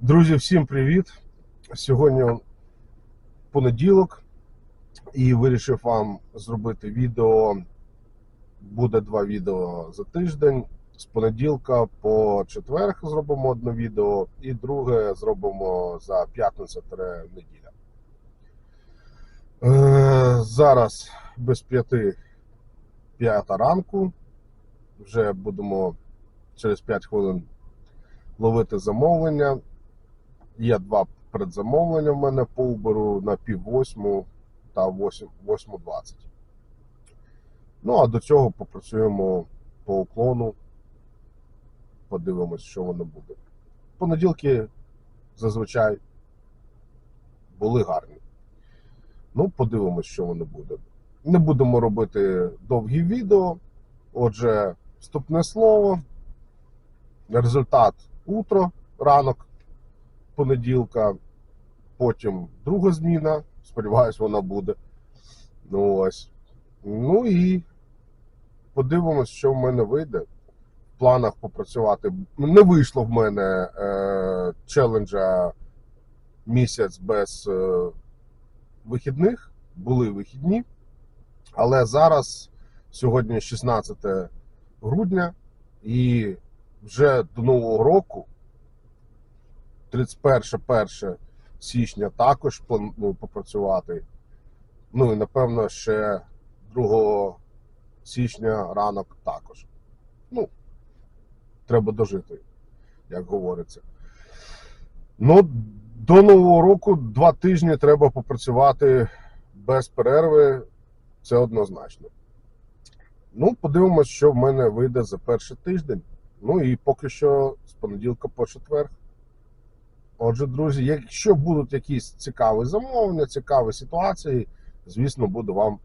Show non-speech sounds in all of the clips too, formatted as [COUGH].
Друзі, всім привіт! Сьогодні понеділок і вирішив вам зробити відео. Буде два відео за тиждень. З понеділка по четверг зробимо одне відео, і друге зробимо за п'ятницю неділя. Е, зараз без п'яти п'ята ранку. Вже будемо через 5 хвилин ловити замовлення. Є два предзамовлення в мене по Uber на пів восьму та 8.20. Ну, а до цього попрацюємо по уклону. Подивимось, що воно буде. Понеділки зазвичай були гарні. Ну, подивимось, що воно буде. Не будемо робити довгі відео. Отже, вступне слово. Результат утро, ранок понеділка, потім друга зміна. Сподіваюсь, вона буде. Ну ось. Ну і подивимось, що в мене вийде. В планах попрацювати. Не вийшло в мене е, челенджа місяць без е, вихідних. Були вихідні. Але зараз, сьогодні 16 грудня, і вже до Нового року, 31 січня, також планую попрацювати. Ну і напевно ще 2 січня ранок також. Ну, треба дожити, як говориться. Ну, до Нового року два тижні треба попрацювати без перерви. Це однозначно. Ну, подивимось, що в мене вийде за перший тиждень. Ну і поки що з понеділка по четвер. Отже, друзі, якщо будуть якісь цікаві замовлення, цікаві ситуації, звісно, буду вам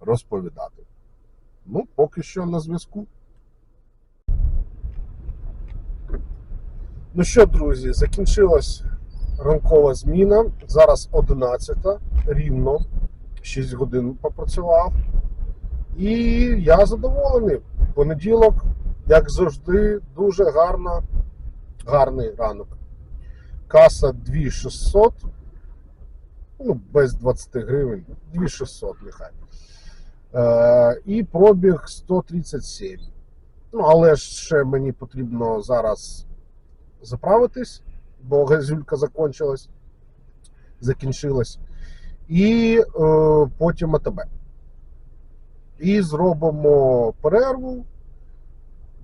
розповідати. Ну, поки що на зв'язку. Ну що, друзі, закінчилась ранкова зміна. Зараз 11 рівно 6 годин попрацював. І я задоволений. Понеділок, як завжди, дуже гарна, гарний ранок. Каса 2600, ну, без 20 гривень, 2600 нехай. Е, і пробіг 137. Ну, але ще мені потрібно зараз заправитись, бо газюлька закончилась, закінчилась. І е, потім АТБ. І зробимо перерву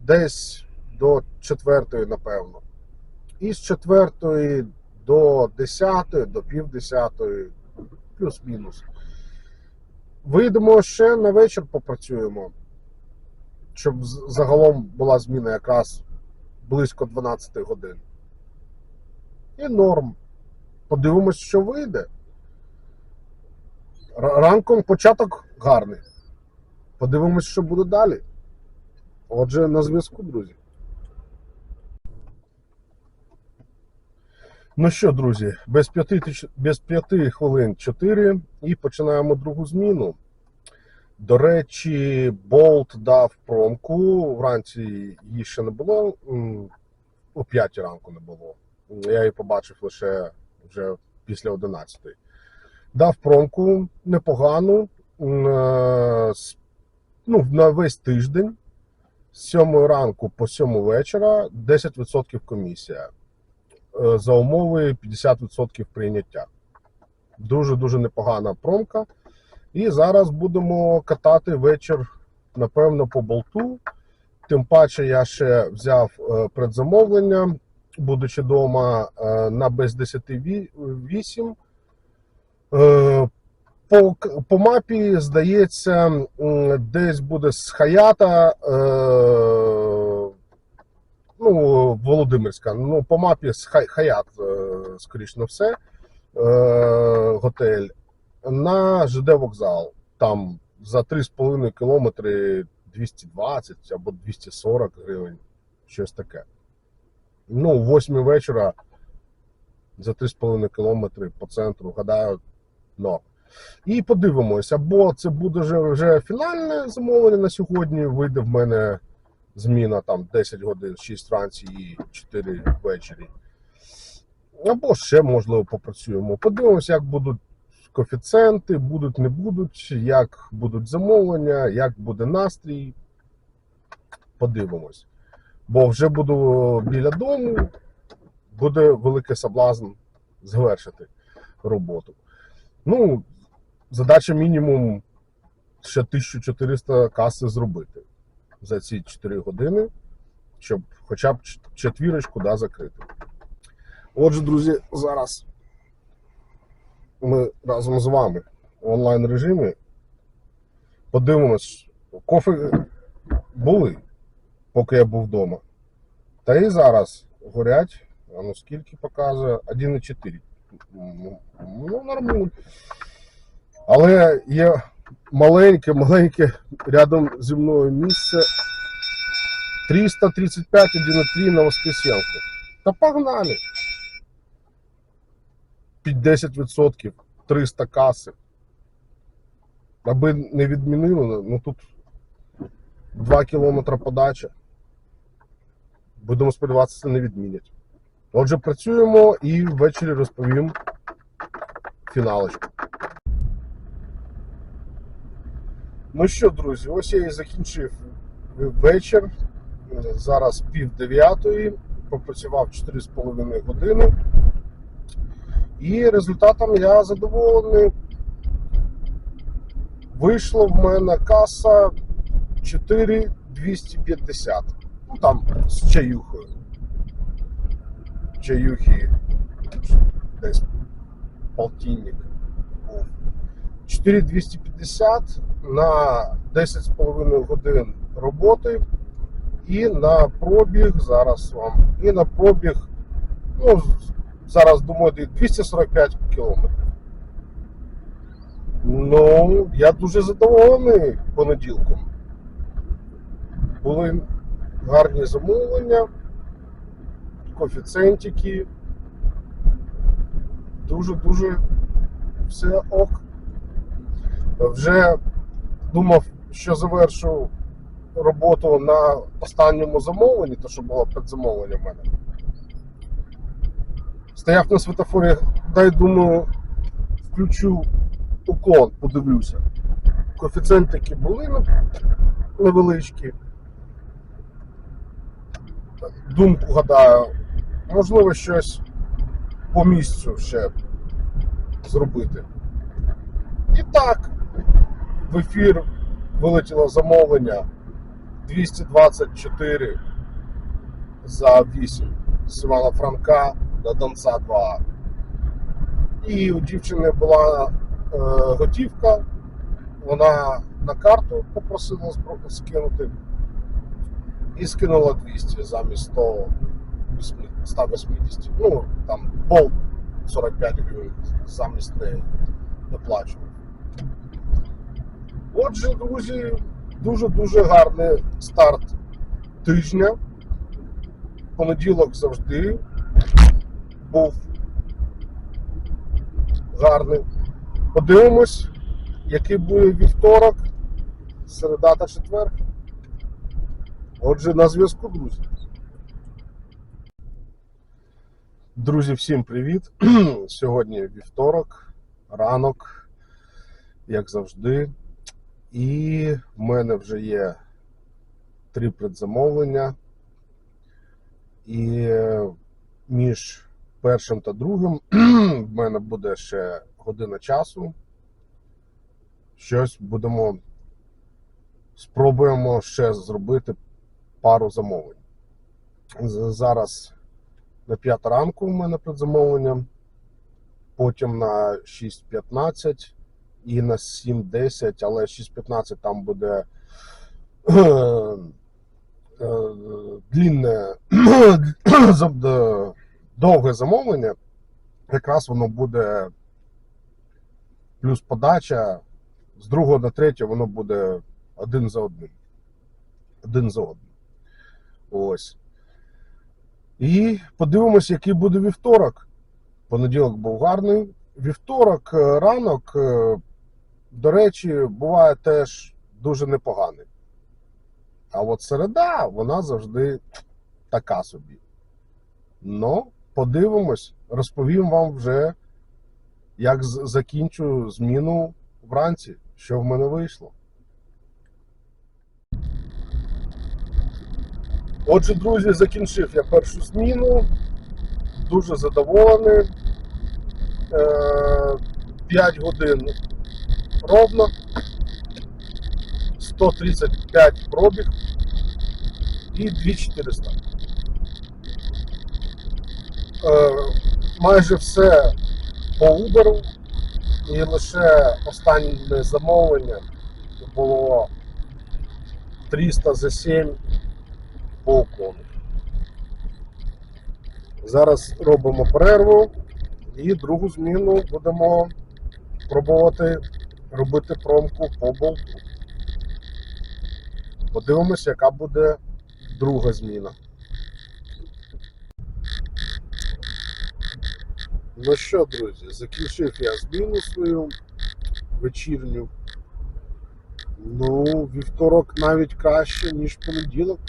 десь до четвертої, напевно. І з четвертої до десятої, до півдесятої, плюс-мінус. Вийдемо ще на вечір попрацюємо, щоб загалом була зміна якраз близько 12 годин. І норм. Подивимось, що вийде. Ранком початок гарний. Подивимось, що буде далі. Отже, на зв'язку, друзі. Ну що, друзі, без п'яти, без п'яти хвилин 4 і починаємо другу зміну. До речі, Болт дав промку. Вранці її ще не було. О 5 ранку не було. Я її побачив лише вже після 11. Дав промку непогану. е, Ну, на весь тиждень з 7 ранку по 7 вечора 10% комісія. Е, За умови 50% прийняття. Дуже-дуже непогана промка. І зараз будемо катати вечір, напевно, по болту. Тим паче я ще взяв е, предзамовлення, будучи вдома на без 10 8. Е, По, по мапі, здається, десь буде з Хаята, е, ну, Володимирська. Ну, по мапі Хаят, е, скоріш на все, е, готель, на ЖД вокзал. Там за 3,5 кілометри 220 або 240 гривень, щось таке. Ну, о 8 вечора за 3,5 кілометри по центру, гадаю, но. І подивимося, або це буде вже, вже фінальне замовлення на сьогодні. Вийде в мене зміна там 10 годин, 6 вранці і 4 ввечері. Або ще, можливо, попрацюємо. Подивимося, як будуть коефіцієнти, будуть, не будуть, як будуть замовлення, як буде настрій. Подивимось. Бо вже буду біля дому, буде великий соблазн завершити роботу. Ну, задача мінімум ще 1400 каси зробити за ці 4 години, щоб хоча б четвірочку да, закрити. Отже, друзі, зараз ми разом з вами в онлайн режимі подивимось, кофе були, поки я був вдома. Та і зараз горять, а ну скільки показує? 1,4. Ну, нормально. Але є маленьке, маленьке рядом зі мною місце 335 1,3 на Воскресенку. Та погнали! Під 10% 300 каси. Аби не відмінили, ну тут 2 кілометри подача. Будемо сподіватися, це не відмінять. Отже, працюємо і ввечері розповім фіналочку. Ну що, друзі, ось я і закінчив вечір. Зараз пів дев'ятої. Попрацював 4,5 години. І результатом я задоволений. Вийшло в мене каса 4,250. Ну там з чаюхою. Чаюхи десь полтинник був. 4250 на 10,5 годин роботи. І на пробіг зараз вам. І на пробіг, ну, зараз думаю, 245 кілометрів. Ну, я дуже задоволений понеділком. Були гарні замовлення, коефіцієнтики. Дуже-дуже все ок. Вже думав, що завершу роботу на останньому замовленні, то що було предзамовлення в мене. Стояв на світофорі, дай думаю, включу уклон, подивлюся. Коефіцієнтики були ну, невеличкі. Думку гадаю, можливо, щось по місцю ще зробити. І так, в ефір вилетіло замовлення 224 за 8 з Івана Франка до Донца 2. І у дівчини була е, готівка, вона на карту попросила скинути і скинула 200 замість 180, 180. Ну, там бол 45 гривень замість неї доплачував. Отже, друзі, дуже-дуже гарний старт тижня. Понеділок завжди був гарний. Подивимось, який буде вівторок, середа та четвер. Отже, на зв'язку, друзі. Друзі, всім привіт! [CLEARS THROAT] Сьогодні вівторок, ранок, як завжди. І в мене вже є три предзамовлення. І е, між першим та другим [CLEARS THROAT] в мене буде ще година часу. Щось будемо спробуємо ще зробити пару замовлень. Зараз на 5 ранку в мене предзамовлення, потім на 6.15 і на 7.10, але 6.15 там буде е, длінне, [CLEARS THROAT] е, довге замовлення. Якраз воно буде плюс подача. З другого на третє воно буде один за одним. Один за одним. Ось. І подивимось, який буде вівторок. Понеділок був гарний. Вівторок, е, ранок, до речі, буває теж дуже непоганий. А от середа, вона завжди така собі. Но подивимось, розповім вам вже, як закінчу зміну вранці, що в мене вийшло. Отже, друзі, закінчив я першу зміну. Дуже задоволений. Е, 5 годин ровно. 135 пробіг і 2400. Е, майже все по Uber, і лише останнє замовлення було 300 за 7 по уклону. Зараз робимо перерву і другу зміну будемо пробувати робити промку по болту. Подивимося, яка буде друга зміна. Ну що, друзі, закінчив я зміну свою вечірню. Ну, вівторок навіть краще, ніж понеділок.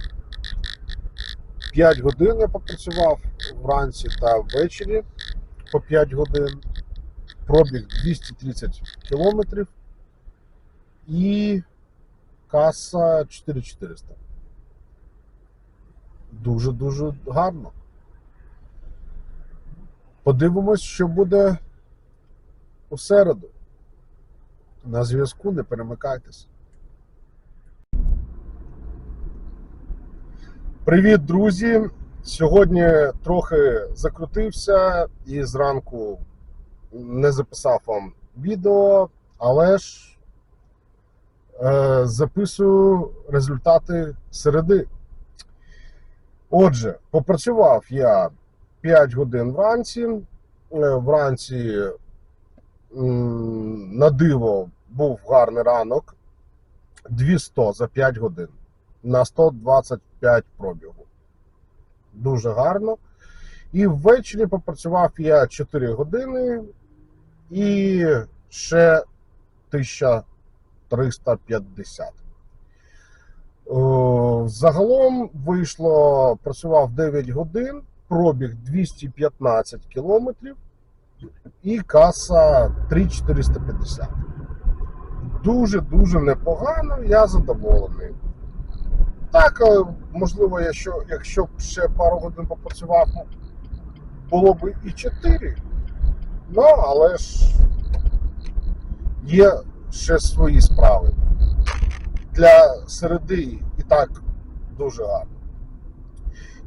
5 годин я попрацював вранці та ввечері по 5 годин. Пробіг 230 кілометрів і каса 4400. Дуже-дуже гарно. Подивимось, що буде у середу. На зв'язку не перемикайтесь. Привіт, друзі! Сьогодні трохи закрутився і зранку не записав вам відео, але ж е, записую результати середи. Отже, попрацював я 5 годин вранці. Е, Вранці на диво був гарний ранок. 200 за 5 годин на 125 пробігу. Дуже гарно. І ввечері попрацював я 4 години і ще 1350. Загалом вийшло, працював 9 годин, пробіг 215 кілометрів і каса 3450. Дуже-дуже непогано, я задоволений. Так, е, можливо, якщо, якщо б ще пару годин попрацював, було б і 4. Ну, але ж є ще свої справи. Для середи і так дуже гарно.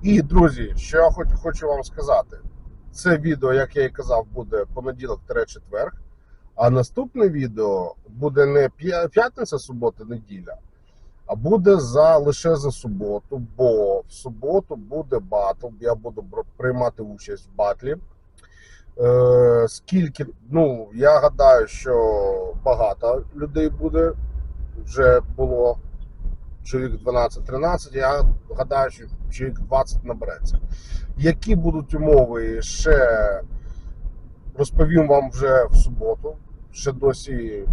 І, друзі, що я хоч- хочу вам сказати, це відео, як я і казав, буде понеділок-четверг, а наступне відео буде не п'ятниця, субота, неділя, а буде за лише за суботу, бо в суботу буде батл. Я буду приймати участь в батлі. Е, скільки, ну, я гадаю, що багато людей буде. Вже було чоловік 12-13, я гадаю, що чоловік 20 набереться. Які будуть умови, ще розповім вам вже в суботу. Ще досі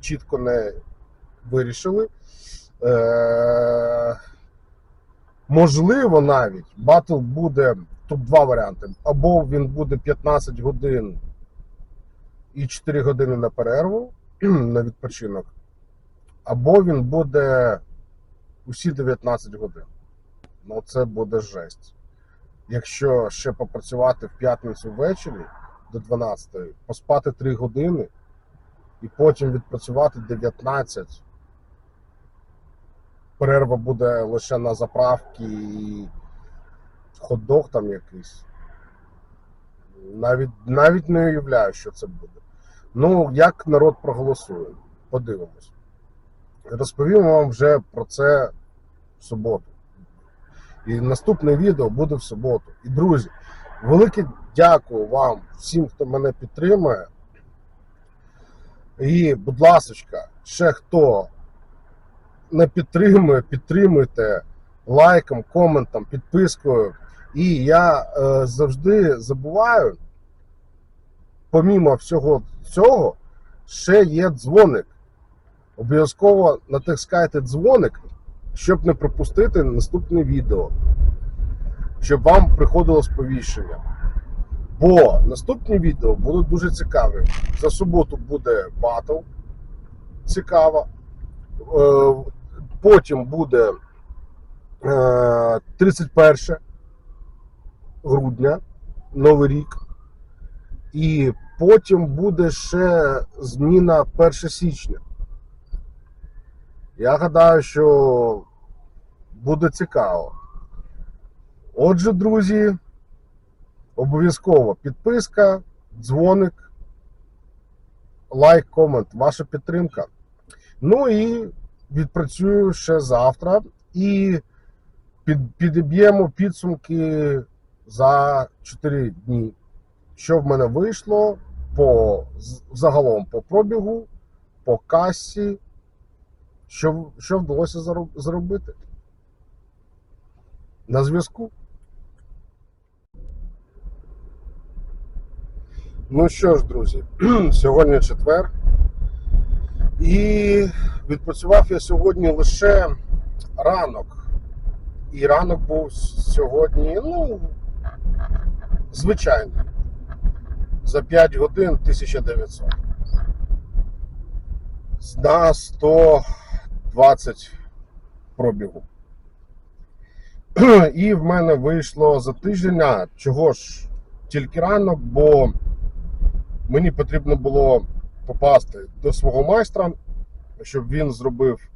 чітко не вирішили. Е, можливо, навіть батл буде тут два варіанти. Або він буде 15 годин і 4 години на перерву [CLEARS THROAT] на відпочинок, або він буде усі 19 годин. Ну, це буде жесть. Якщо ще попрацювати в п'ятницю ввечері до 12, поспати 3 години і потім відпрацювати 19. Перерва буде лише на заправки і хот-дог там якийсь. Навіть, навіть не уявляю, що це буде. Ну, як народ проголосує, подивимось. Розповім вам вже про це в суботу. І наступне відео буде в суботу. І, друзі, велике дякую вам всім, хто мене підтримує. І, будь ласка, ще хто не підтримує, підтримуйте лайком, коментом, підпискою. І я е, завжди забуваю, помімо всього цього, ще є дзвоник. Обов'язково натискайте дзвоник, щоб не пропустити наступне відео, щоб вам приходило сповіщення. Бо наступні відео будуть дуже цікаві. За суботу буде батл. Цікаво. Е, Потім буде е, 31 грудня, Новий рік. І потім буде ще зміна 1 січня. Я гадаю, що буде цікаво. Отже, друзі, обов'язково підписка, дзвоник, лайк, комент, ваша підтримка. Ну і відпрацюю ще завтра і під, підіб'ємо підсумки за 4 дні. Що в мене вийшло по загалом по пробігу, по касі, що, що вдалося зробити. На зв'язку. Ну що ж, друзі, [CLEARS THROAT] сьогодні четвер. І відпрацював я сьогодні лише ранок. І ранок був сьогодні, ну, звичайний. За 5 годин 1900. На 120 пробігу. І в мене вийшло за тиждень. Чого ж тільки ранок, бо мені потрібно було попасти до свого майстра, щоб він зробив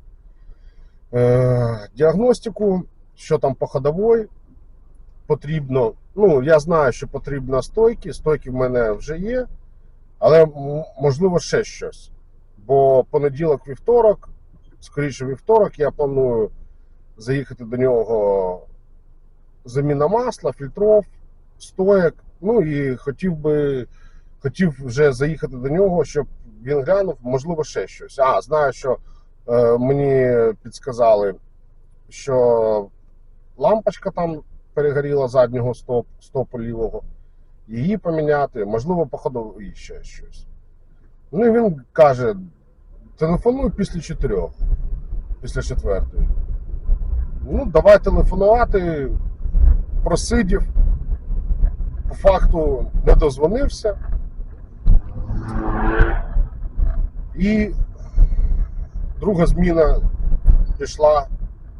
е, діагностику, що там по ходовій потрібно. Ну, я знаю, що потрібно стойки. Стойки в мене вже є, але можливо ще щось. Бо понеділок, вівторок, скоріше вівторок, я планую заїхати до нього заміна масла, фільтров, стоек. Ну і хотів би хотів вже заїхати до нього, щоб він глянув, можливо, ще щось. А, знаю, що е, мені підсказали, що лампочка там перегоріла заднього стоп, стопу лівого. Її поміняти, можливо, по ходовій ще щось. Ну і він каже: телефонуй після чотирьох, після четвертої. Ну, давай телефонувати, просидів, по факту не дозвонився. І друга зміна пішла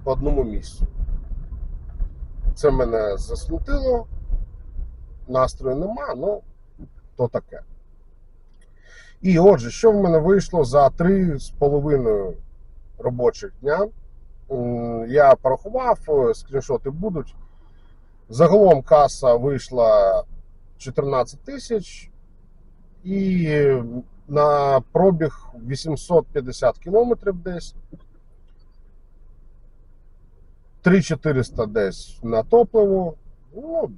по одному місцю. Це мене засмутило, настрою нема, ну то таке. І отже, що в мене вийшло за три з половиною робочих дня? Я порахував, е, скріншоти будуть. Загалом каса вийшла 14 тисяч і на пробіг 850 кілометрів десь. 3400 десь на топливо, ну,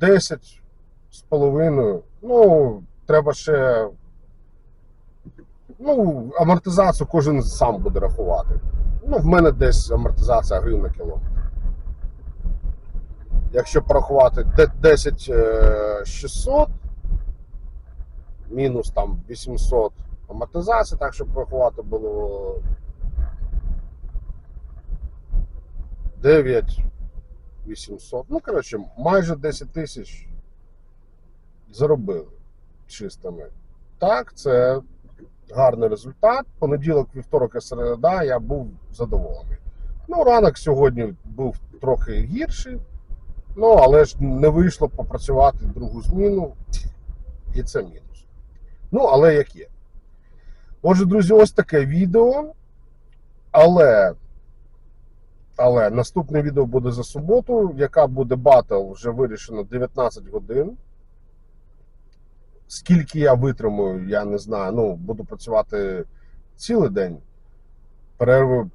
10 з половиною. Ну, треба ще. Ну, амортизацію кожен сам буде рахувати. Ну, в мене десь амортизація гривень на. Якщо порахувати де- 10 е, 600, мінус там 800 амортизація, так щоб порахувати було 9 800. Ну, коротше, майже 10 тисяч заробили чистими. Так, це гарний результат. Понеділок, вівторок і середа я був задоволений. Ну, ранок сьогодні був трохи гірший, ну, але ж не вийшло попрацювати другу зміну, і це мінус. Ну, але як є. Отже, друзі, ось таке відео. Але, але наступне відео буде за суботу, яка буде батл, вже вирішено 19 годин. Скільки я витримую, я не знаю. Ну, буду працювати цілий день. Перерви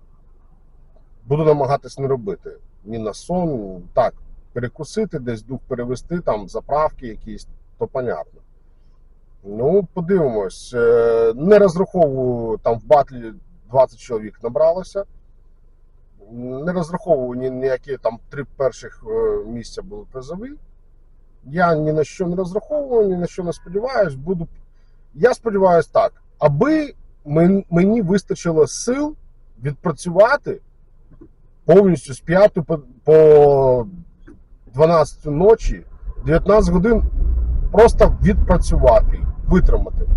буду намагатись не робити. Ні на сон. Так, перекусити, десь дух перевести, там заправки якісь, то понятно. Ну, подивимось. Е, Не розраховую там в батлі 20 чоловік набралося. Не розраховую ні, ніякі там три перших е, місця були призові. Я ні на що не розраховую, ні на що не сподіваюсь. Буду... Я сподіваюся так, аби мені вистачило сил відпрацювати повністю з 5 по, по 12 ночі, 19 годин просто відпрацювати, витримати.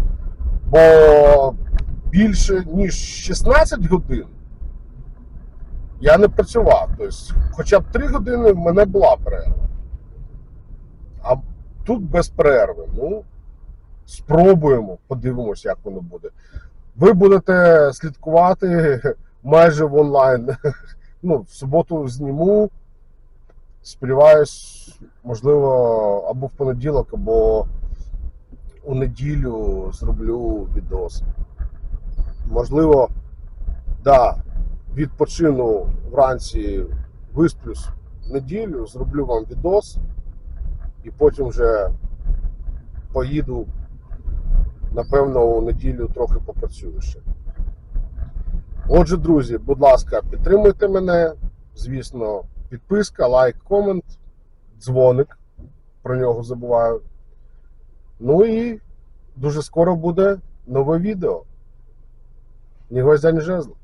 Бо більше ніж 16 годин я не працював. Тобто, хоча б 3 години в мене була перерва. А тут без перерви. Ну, спробуємо, подивимося, як воно буде. Ви будете слідкувати [LAUGHS] майже в онлайн. [LAUGHS] Ну, в суботу зніму. Сподіваюсь, можливо, або в понеділок, або у неділю зроблю відос. Можливо, да, відпочину вранці, висплюсь в неділю, зроблю вам відос і потім вже поїду, напевно, у неділю трохи попрацюю ще. Отже, друзі, будь ласка, підтримуйте мене. Звісно, підписка, лайк, комент, дзвоник. Про нього забуваю. Ну і дуже скоро буде нове відео. Ні гвоздя, ні жезла.